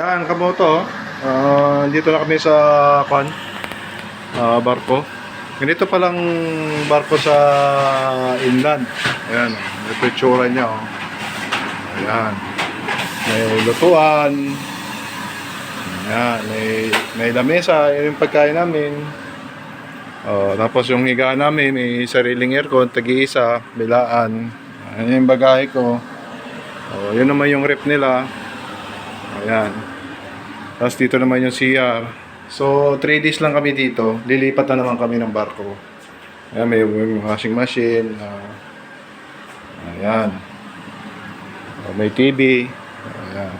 Yan, kamoto. Uh, dito na kami sa kwan. ah, barko. Ganito palang barko sa inland. Ayan, oh. ito yung tsura niya. Oh. Ayan. May lutuan. Ayan, may, may lamesa. Yan yung pagkain namin. Oh, tapos yung higaan namin, may sariling aircon, tag-iisa, bilaan. Ayan yung bagahe ko. Oh, yun naman yung rep nila. Ayan. Tapos dito naman yung CR. So, 3 days lang kami dito. Lilipat na naman kami ng barko. Ayan, may, washing machine. ah, ayan. Oh, may TV. Ayan.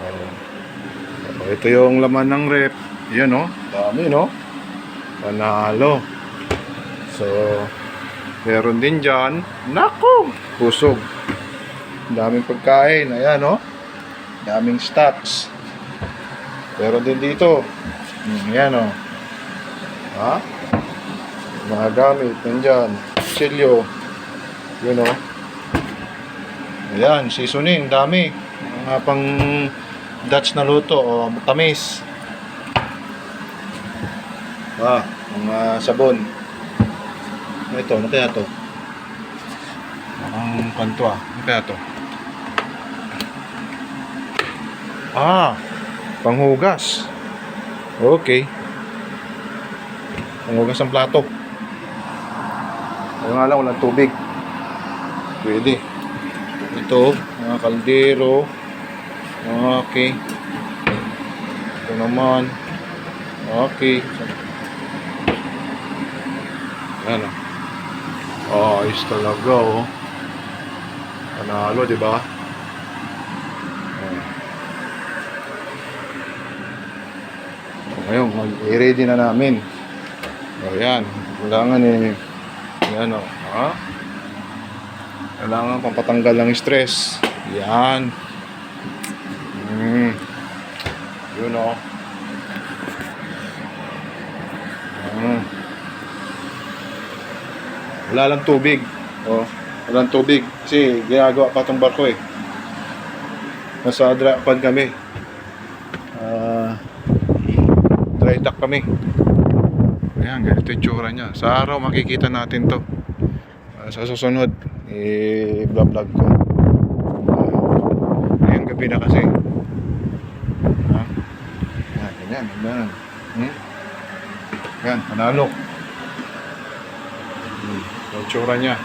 Oh. Oh, ito yung laman ng rep. Yan, no? Dami, no? Panalo. So, meron din dyan. Nako! Pusog. Daming pagkain. Ayan, no? Daming stocks. Meron din dito. Hmm, Ayan, no? Ha? Mga gamit. Nandyan. Silyo. Yun, no? Ayan, seasoning. Dami. Mga pang Dutch na luto. O, tamis. Ah, mga sabon. Ito, ano kaya to? Ang kanto ah. Ano kaya to? Ah, panghugas. Okay. Panghugas ng plato. Ano nga lang, walang tubig. Pwede. Ito, mga kaldero. Okay. Ito naman. Okay. Ano? Oh, ayos talaga oh. Panalo, di ba? Oh. Ngayon, mag-ready na namin. Oh, yan. Kailangan eh. Yan oh. Ha? Kailangan pampatanggal ng stress. Yan. Mm. Yun oh. Mm. Wala lang tubig. Oh, wala lang tubig. Kasi ginagawa pa tong barko eh. Nasa dry pan kami. Ah, dry dock kami. Ayan, ganito yung tsura niya. Sa araw makikita natin to. Ah, sa susunod, i-vlog ko. Uh, ngayong gabi na kasi. Ha? Yan, ganyan, ganyan. Hmm? Yan, panalo. Hmm, yung tsura niya.